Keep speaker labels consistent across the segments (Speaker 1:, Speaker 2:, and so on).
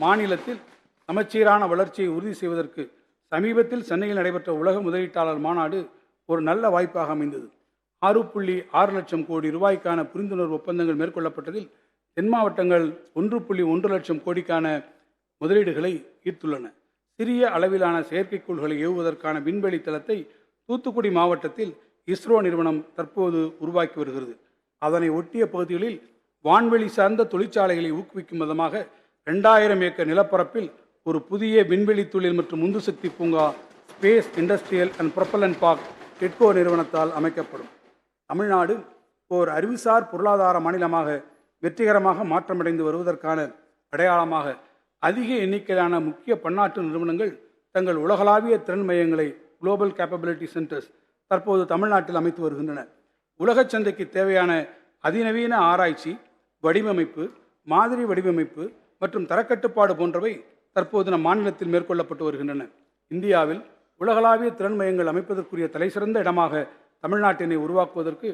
Speaker 1: மாநிலத்தில் சமச்சீரான வளர்ச்சியை உறுதி செய்வதற்கு சமீபத்தில் சென்னையில் நடைபெற்ற உலக முதலீட்டாளர் மாநாடு ஒரு நல்ல வாய்ப்பாக அமைந்தது. ஆறு புள்ளி ஆறு லட்சம் கோடி ரூபாய்க்கான புரிந்துணர்வு ஒப்பந்தங்கள் மேற்கொள்ளப்பட்டதில் தென் மாவட்டங்கள் ஒன்று புள்ளி ஒன்று லட்சம் கோடிக்கான முதலீடுகளை ஈர்த்துள்ளன. சிறிய அளவிலான செயற்கைக்கோள்களை ஏவுவதற்கான விண்வெளி தளத்தை தூத்துக்குடி மாவட்டத்தில் இஸ்ரோ நிறுவனம் தற்போது உருவாக்கி வருகிறது. அதனை ஒட்டிய பகுதிகளில் வான்வெளி சார்ந்த தொழிற்சாலைகளை ஊக்குவிக்கும் விதமாக ரெண்டாயிரம் ஏக்கர் நிலப்பரப்பில் ஒரு புதிய விண்வெளி தொழில் மற்றும் உந்துசக்தி பூங்கா space industrial and propellant park TIDCO நிறுவனத்தால் அமைக்கப்படும். தமிழ்நாடு ஓர் அறிவுசார் பொருளாதார மாநிலமாக வெற்றிகரமாக மாற்றமடைந்து வருவதற்கான அடையாளமாக அதிக எண்ணிக்கையிலான முக்கிய பன்னாட்டு நிறுவனங்கள் தங்கள் உலகளாவிய திறன் மையங்களை குளோபல் கேப்பபிலிட்டி சென்டர்ஸ் தற்போது தமிழ்நாட்டில் அமைத்து வருகின்றன. உலக சந்தைக்கு தேவையான அதிநவீன ஆராய்ச்சி வடிவமைப்பு மாதிரி வடிவமைப்பு மற்றும் தரக்கட்டுப்பாடு போன்றவை தற்போது நம் மாநிலத்தில் மேற்கொள்ளப்பட்டு வருகின்றன. இந்தியாவில் உலகளாவிய திறன் மையங்கள் அமைப்பதற்குரிய தலைசிறந்த இடமாக தமிழ்நாட்டினை உருவாக்குவதற்கு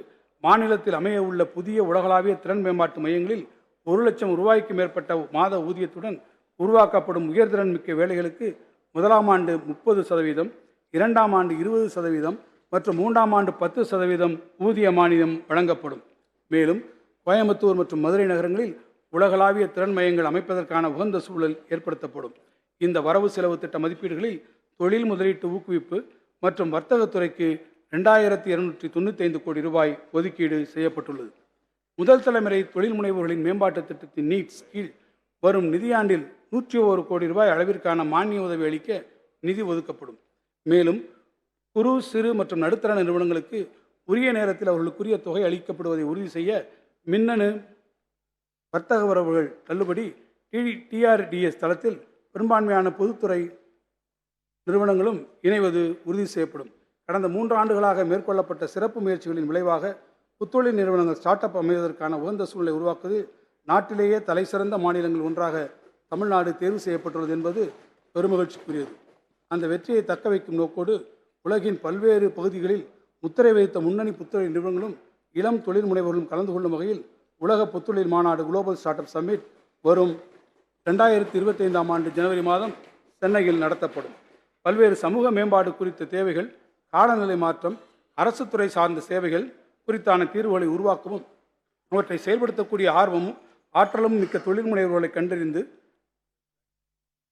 Speaker 1: மாநிலத்தில் அமைய உள்ள புதிய உலகளாவிய திறன் மேம்பாட்டு மையங்களில் ஒரு லட்சம் ரூபாய்க்கு மேற்பட்ட மாத ஊதியத்துடன் உருவாக்கப்படும் உயர்திறன் மிக்க வேலைகளுக்கு முதலாம் ஆண்டு முப்பது சதவீதம் இரண்டாம் ஆண்டு இருபது சதவீதம் மற்றும் மூன்றாம் ஆண்டு பத்து சதவீதம் ஊதிய மானியம் வழங்கப்படும். மேலும் கோயம்புத்தூர் மற்றும் மதுரை நகரங்களில் உலகளாவிய திறன் மையங்கள் அமைப்பதற்கான உகந்த சூழல் ஏற்படுத்தப்படும். இந்த வரவு செலவு திட்ட மதிப்பீடுகளில் தொழில் முதலீட்டு ஊக்குவிப்பு மற்றும் வர்த்தகத்துறைக்கு ரெண்டாயிரத்தி இருநூற்றி தொண்ணூற்றி ஐந்து கோடி ரூபாய் ஒதுக்கீடு செய்யப்பட்டுள்ளது. முதல் தலைமுறை தொழில் முனைவோர்களின் மேம்பாட்டு திட்டத்தின் நீட்ஸ் கீழ் வரும் நிதியாண்டில் நூற்றி ஒரு கோடி ரூபாய் அளவிற்கான மானிய உதவி அளிக்க நிதி ஒதுக்கப்படும். மேலும் குறு சிறு மற்றும் நடுத்தர நிறுவனங்களுக்கு உரிய நேரத்தில் அவர்களுக்குரிய தொகை அளிக்கப்படுவதை உறுதி செய்ய மின்னணு வர்த்தக உறவுகள் தள்ளுபடி டிஆர்டிஎஸ் தளத்தில் பெரும்பான்மையான பொதுத்துறை நிறுவனங்களும் இணைவது உறுதி செய்யப்படும். கடந்த மூன்று ஆண்டுகளாக மேற்கொள்ளப்பட்ட சிறப்பு முயற்சிகளின் விளைவாக புத்தொழில் நிறுவனங்கள் ஸ்டார்ட் அப் அமைவதற்கான உகந்த சூழலை உருவாக்குவது நாட்டிலேயே தலைசிறந்த மாநிலங்கள் ஒன்றாக தமிழ்நாடு தேர்வு செய்யப்பட்டுள்ளது என்பது பெருமகிழ்ச்சிக்குரியது. அந்த வெற்றியை தக்க வைக்கும் நோக்கோடு உலகின் பல்வேறு பகுதிகளில் முத்திரை வைத்த முன்னணி புத்தொழில் நிறுவனங்களும் இளம் தொழில் முனைவர்களும் கலந்து கொள்ளும் வகையில் உலக புத்துழில் மாநாடு குளோபல் ஸ்டார்ட் அப் சம்மிட் வரும் ரெண்டாயிரத்தி இருபத்தைந்தாம் ஆண்டு ஜனவரி மாதம் சென்னையில் நடத்தப்படும். பல்வேறு சமூக மேம்பாடு குறித்த தேவைகள் காலநிலை மாற்றம் அரசு துறை சார்ந்த சேவைகள் குறித்தான தீர்வுகளை உருவாக்கவும் அவற்றை செயல்படுத்தக்கூடிய ஆர்வமும் ஆற்றலும் மிக்க தொழில் முனைவர்களை கண்டறிந்து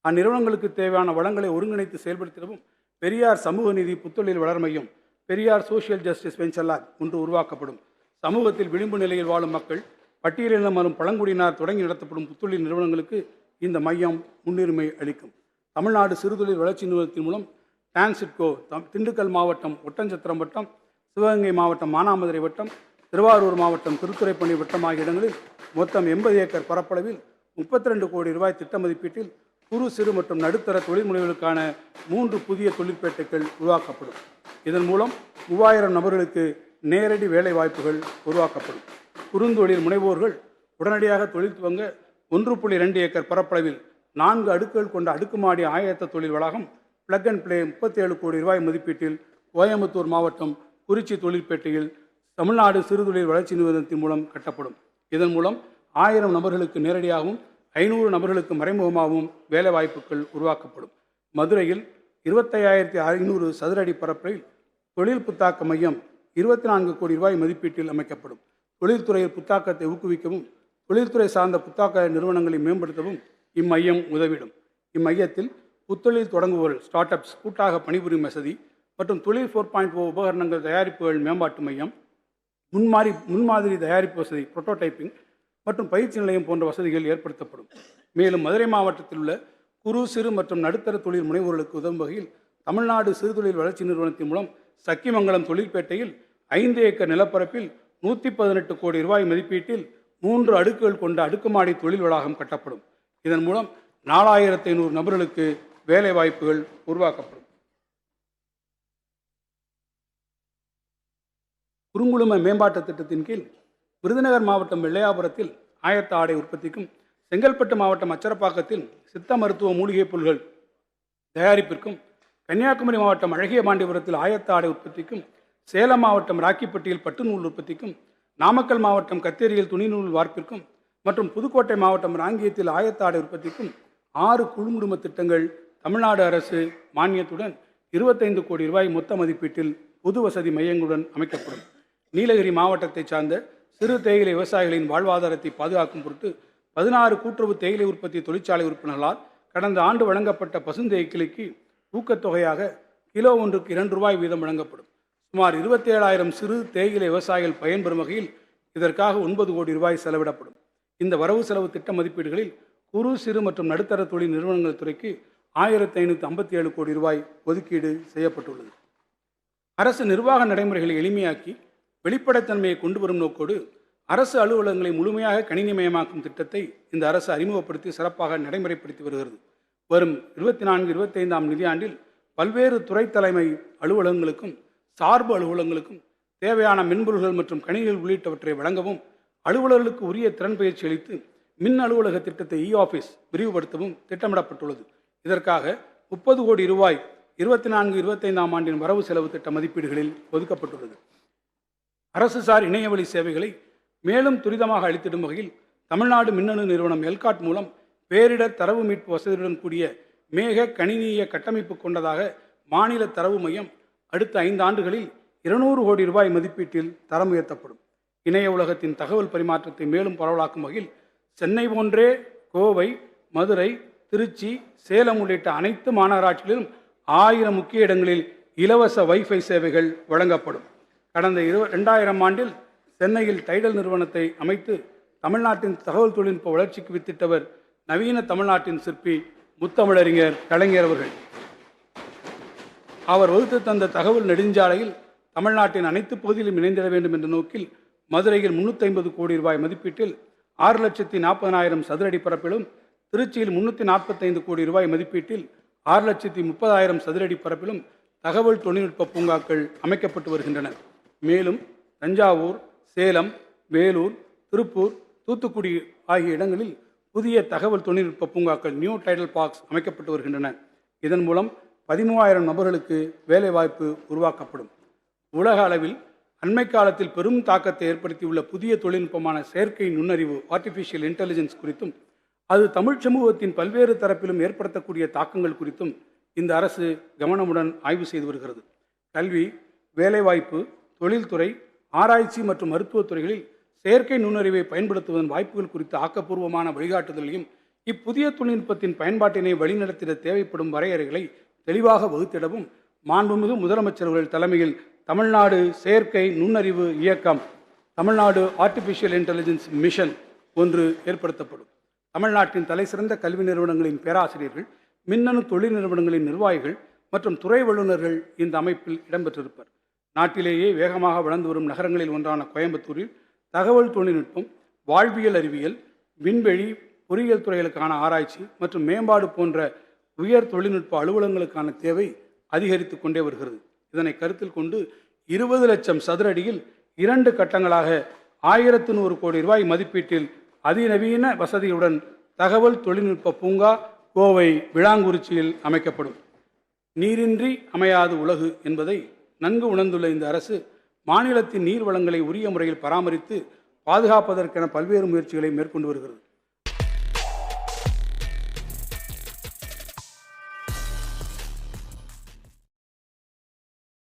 Speaker 1: அந்நிறுவனங்களுக்கு தேவையான வளங்களை ஒருங்கிணைத்து செயல்படுத்திடவும் பெரியார் சமூக நீதி புத்தொழில் வளர்மையும் Periyar social justice venture lab ஒன்று உருவாக்கப்படும். சமூகத்தில் விளிம்பு நிலையில் வாழும் மக்கள் பட்டியலினம் வரும் பழங்குடியினர் தொடங்கி நடத்தப்படும் புத்தொழில் நிறுவனங்களுக்கு இந்த மையம் முன்னுரிமை அளிக்கும். தமிழ்நாடு சிறுதொழில் வளர்ச்சி நிறுவனத்தின் மூலம் டான்சிட்கோ தம் திண்டுக்கல் மாவட்டம் ஒட்டஞ்சத்திரம் வட்டம் சிவகங்கை மாவட்டம் மானாமதுரை வட்டம் திருவாரூர் மாவட்டம் திருத்துறைப்பணி வட்டம் ஆகிய இடங்களில் மொத்தம் எண்பது ஏக்கர் பரப்பளவில் முப்பத்தி ரெண்டு கோடி ரூபாய் திட்ட மதிப்பீட்டில் குறு சிறு மற்றும் நடுத்தர தொழில் முனைவுகளுக்கான மூன்று புதிய தொழிற்பேட்டைகள் உருவாக்கப்படும். இதன் மூலம் மூவாயிரம் நபர்களுக்கு நேரடி வேலை வாய்ப்புகள் உருவாக்கப்படும். குறுந்தொழில் முனைவோர்கள் உடனடியாக தொழில் துவங்க ஒன்று புள்ளி ரெண்டு ஏக்கர் பரப்பளவில் நான்கு அடுக்குகள் கொண்ட அடுக்குமாடி ஆயத்த தொழில் வளாகம் பிளக் அண்ட் பிளே முப்பத்தேழு கோடி ரூபாய் மதிப்பீட்டில் கோயம்புத்தூர் மாவட்டம் குறிச்சி தொழிற்பேட்டையில் தமிழ்நாடு சிறுதொழில் வளர்ச்சி நிறுவனத்தின் மூலம் கட்டப்படும். இதன் மூலம் ஆயிரம் நபர்களுக்கு நேரடியாகவும் ஐநூறு நபர்களுக்கு மறைமுகமாகவும் வேலைவாய்ப்புகள் உருவாக்கப்படும். மதுரையில் இருபத்தையாயிரத்தி ஐநூறு சதுர அடி பரப்பில் தொழில் புத்தாக்க மையம் இருபத்தி நான்கு கோடி ரூபாய் மதிப்பீட்டில் அமைக்கப்படும். தொழில்துறையில் புத்தாக்கத்தை ஊக்குவிக்கவும் தொழில்துறை சார்ந்த புத்தாக்க நிறுவனங்களை மேம்படுத்தவும் இம்மையம் உதவிடும். இம்மையத்தில் புத்தொழில் தொடங்குவோர் ஸ்டார்ட் அப்ஸ் கூட்டாக பணிபுரியும் வசதி மற்றும் தொழில் ஃபோர் பாயிண்ட் ஓ உபகரணங்கள் தயாரிப்புகள் மேம்பாட்டு மையம் முன்மாறி முன்மாதிரி தயாரிப்பு வசதி புரோட்டோடைப்பிங் மற்றும் பயிற்சி நிலையம் போன்ற வசதிகள் ஏற்படுத்தப்படும். மேலும் மதுரை மாவட்டத்தில் உள்ள குறு சிறு மற்றும் நடுத்தர தொழில் முனைவோர்களுக்கு உதவும் வகையில் தமிழ்நாடு சிறுதொழில் வளர்ச்சி நிறுவனத்தின் மூலம் சக்கிமங்கலம் தொழிற்பேட்டையில் ஐந்து ஏக்கர் நிலப்பரப்பில் நூற்றி பதினெட்டு கோடி ரூபாய் மதிப்பீட்டில் மூன்று அடுக்குகள் கொண்ட அடுக்குமாடி தொழில் வளாகம் கட்டப்படும். இதன் மூலம் நாலாயிரத்தி ஐநூறு நபர்களுக்கு வேலை வாய்ப்புகள் உருவாக்கப்படும். குறுங்குழும மேம்பாட்டு திட்டத்தின் கீழ் விருதுநகர் மாவட்டம் வெள்ளையாபுரத்தில் ஆயத்த ஆடை உற்பத்திக்கும் செங்கல்பட்டு மாவட்டம் அச்சரப்பாக்கத்தில் சித்த மருத்துவ மூலிகைப் பொருள்கள் தயாரிப்பிற்கும் கன்னியாகுமரி மாவட்டம் அழகிய பாண்டிபுரத்தில் ஆயத்த ஆடை உற்பத்திக்கும் சேலம் மாவட்டம் ராக்கிப்பட்டியில் பட்டு நூல் உற்பத்திக்கும் நாமக்கல் மாவட்டம் கத்தேரியில் துணிநூல் வார்ப்பிற்கும் மற்றும் புதுக்கோட்டை மாவட்டம் ராங்கியத்தில் ஆயத்தாடை உற்பத்திக்கும் ஆறு குழுங்குடும்ப திட்டங்கள் தமிழ்நாடு அரசு மானியத்துடன் இருபத்தைந்து கோடி ரூபாய் மொத்த மதிப்பீட்டில் பொது வசதி மையங்களுடன் அமைக்கப்படும். நீலகிரி மாவட்டத்தைச் சார்ந்த சிறு தேயிலை விவசாயிகளின் வாழ்வாதாரத்தை பாதுகாக்கும் பொருட்டு பதினாறு கூட்டுறவு தேயிலை உற்பத்தி தொழிற்சாலை உறுப்பினர்களால் கடந்த ஆண்டு வழங்கப்பட்ட பசுந்தேயிலைக்கு ஊக்கத்தொகையாக கிலோ ஒன்றுக்கு இரண்டு ரூபாய் வீதம் வழங்கப்படும். சுமார் இருபத்தேழாயிரம் சிறு தேயிலை விவசாயிகள் பயன்பெறும் வகையில் இதற்காக ஒன்பது கோடி ரூபாய் செலவிடப்படும். இந்த வரவு செலவு திட்ட மதிப்பீடுகளில் குறு சிறு மற்றும் நடுத்தர தொழில் நிறுவனங்கள் துறைக்கு ஆயிரத்தி ஐநூற்றி ஐம்பத்தி ஏழு கோடி ரூபாய் ஒதுக்கீடு செய்யப்பட்டுள்ளது. அரசு நிர்வாக நடைமுறைகளை எளிமையாக்கி வெளிப்படைத்தன்மையை கொண்டு வரும் நோக்கோடு அரசு அலுவலகங்களை முழுமையாக கணினிமயமாக்கும் திட்டத்தை இந்த அரசு அறிமுகப்படுத்தி சிறப்பாக நடைமுறைப்படுத்தி வருகிறது. வரும் இருபத்தி நான்கு இருபத்தைந்தாம் நிதியாண்டில் பல்வேறு துறை தலைமை அலுவலகங்களுக்கும் சார்பு அலுவலகங்களுக்கும் தேவையான மென்பொருள்கள் மற்றும் கணினிகள் உள்ளிட்டவற்றை வழங்கவும் அலுவலர்களுக்கு உரிய திறன் பயிற்சி அளித்து மின் அலுவலக திட்டத்தை இ ஆஃபீஸ் விரிவுபடுத்தவும் திட்டமிடப்பட்டுள்ளது. இதற்காக முப்பது கோடி ரூபாய் இருபத்தி நான்கு இருபத்தைந்தாம் ஆண்டின் வரவு செலவு திட்ட மதிப்பீடுகளில் ஒதுக்கப்பட்டுள்ளது. அரசுசார் இணையவழி சேவைகளை மேலும் துரிதமாக அளித்திடும் வகையில் தமிழ்நாடு மின்னணு நிறுவனம் எல்காட் மூலம் பேரிடர் தரவு மீட்பு வசதியுடன் கூடிய மேக கணினிய கட்டமைப்பு கொண்டதாக மாநில தரவு மையம் அடுத்த ஐந்து ஆண்டுகளில் இருநூறு கோடி ரூபாய் மதிப்பீட்டில் தரம் உயர்த்தப்படும். இணைய உலகத்தின் தகவல் பரிமாற்றத்தை மேலும் பரவலாக்கும் வகையில் சென்னை போன்றே கோவை மதுரை திருச்சி சேலம் உள்ளிட்ட அனைத்து மாநகராட்சிகளிலும் ஆயிரம் முக்கிய இடங்களில் இலவச வைஃபை சேவைகள் வழங்கப்படும். கடந்த இரு ரெண்டாயிரம் ஆண்டில் சென்னையில் டைடல் நிறுவனத்தை அமைத்து தமிழ்நாட்டின் தகவல் தொழில்நுட்ப வளர்ச்சிக்கு வித்திட்டவர் நவீன தமிழ்நாட்டின் சிற்பி முத்தமிழறிஞர் கலைஞர் அவர்கள். அவர் வகுத்து தந்த தகவல் நெடுஞ்சாலையில் தமிழ்நாட்டின் அனைத்து பகுதியிலும் இணைந்திட வேண்டும் என்ற நோக்கில் மதுரையில் முன்னூற்றி ஐம்பது கோடி ரூபாய் மதிப்பீட்டில் ஆறு லட்சத்தி நாற்பதனாயிரம் சதுரடி பரப்பிலும் திருச்சியில் முன்னூற்றி நாற்பத்தைந்து கோடி ரூபாய் மதிப்பீட்டில் ஆறு லட்சத்தி முப்பதாயிரம் சதுரடி பரப்பிலும் தகவல் தொழில்நுட்ப பூங்காக்கள் அமைக்கப்பட்டு வருகின்றன. மேலும் தஞ்சாவூர் சேலம் வேலூர் திருப்பூர் தூத்துக்குடி ஆகிய இடங்களில் புதிய தகவல் தொழில்நுட்ப பூங்காக்கள் நியூ டைடல் பார்க்ஸ் அமைக்கப்பட்டு வருகின்றன. இதன் மூலம் பதிமூவாயிரம் நபர்களுக்கு வேலைவாய்ப்பு உருவாக்கப்படும். உலக அளவில் அண்மை காலத்தில் பெரும் தாக்கத்தை ஏற்படுத்தியுள்ள புதிய தொழில்நுட்பமான செயற்கை நுண்ணறிவு ஆர்டிஃபிஷியல் இன்டெலிஜென்ஸ் குறித்தும் அது தமிழ் சமூகத்தின் பல்வேறு தரப்பிலும் ஏற்படுத்தக்கூடிய தாக்கங்கள் குறித்தும் இந்த அரசு கவனமுடன் ஆய்வு செய்து வருகிறது. கல்வி வேலைவாய்ப்பு தொழில்துறை ஆராய்ச்சி மற்றும் மருத்துவத் துறைகளில் செயற்கை நுண்ணறிவை பயன்படுத்துவதன் வாய்ப்புகள் குறித்த ஆக்கப்பூர்வமான வழிகாட்டுதலையும் இப்புதிய தொழில்நுட்பத்தின் பயன்பாட்டினை வழிநடத்திட தேவைப்படும் வரையறைகளை தெளிவாக வகுத்திடவும் மாண்புமிகு முதலமைச்சர் அவர்கள் தலைமையில் தமிழ்நாடு செயற்கை நுண்ணறிவு இயக்கம் தமிழ்நாடு ஆர்டிஃபிஷியல் இன்டெலிஜென்ஸ் மிஷன் ஒன்று ஏற்படுத்தப்படும். தமிழ்நாட்டின் தலைசிறந்த கல்வி நிறுவனங்களின் பேராசிரியர்கள் மின்னணு தொழில் நிறுவனங்களின் நிர்வாகிகள் மற்றும் துறை வல்லுநர்கள் இந்த அமைப்பில் இடம்பெற்றிருப்பர். நாட்டிலேயே வேகமாக வளர்ந்து வரும் நகரங்களில் ஒன்றான கோயம்புத்தூரில் தகவல் தொழில்நுட்பம் வாழ்வியல் அறிவியல் விண்வெளி பொறியியல் துறைகளுக்கான ஆராய்ச்சி மற்றும் மேம்பாடு போன்ற உயர் தொழில்நுட்ப அலுவலகங்களுக்கான தேவை அதிகரித்து கொண்டே வருகிறது. இதனை கருத்தில் கொண்டு இருபது லட்சம் சதுர அடியில் இரண்டு கட்டங்களாக ஆயிரத்து நூறு கோடி ரூபாய் மதிப்பீட்டில் அதிநவீன வசதியுடன் தகவல் தொழில்நுட்ப பூங்கா கோவை விளாங்குறிச்சியில் அமைக்கப்படும். நீரின்றி அமையாது உலகு என்பதை நன்கு உணர்ந்துள்ள இந்த அரசு மாநிலத்தின் நீர் வளங்களை உரிய முறையில் பராமரித்து பாதுகாப்பதற்கென பல்வேறு முயற்சிகளை மேற்கொண்டு வருகிறது.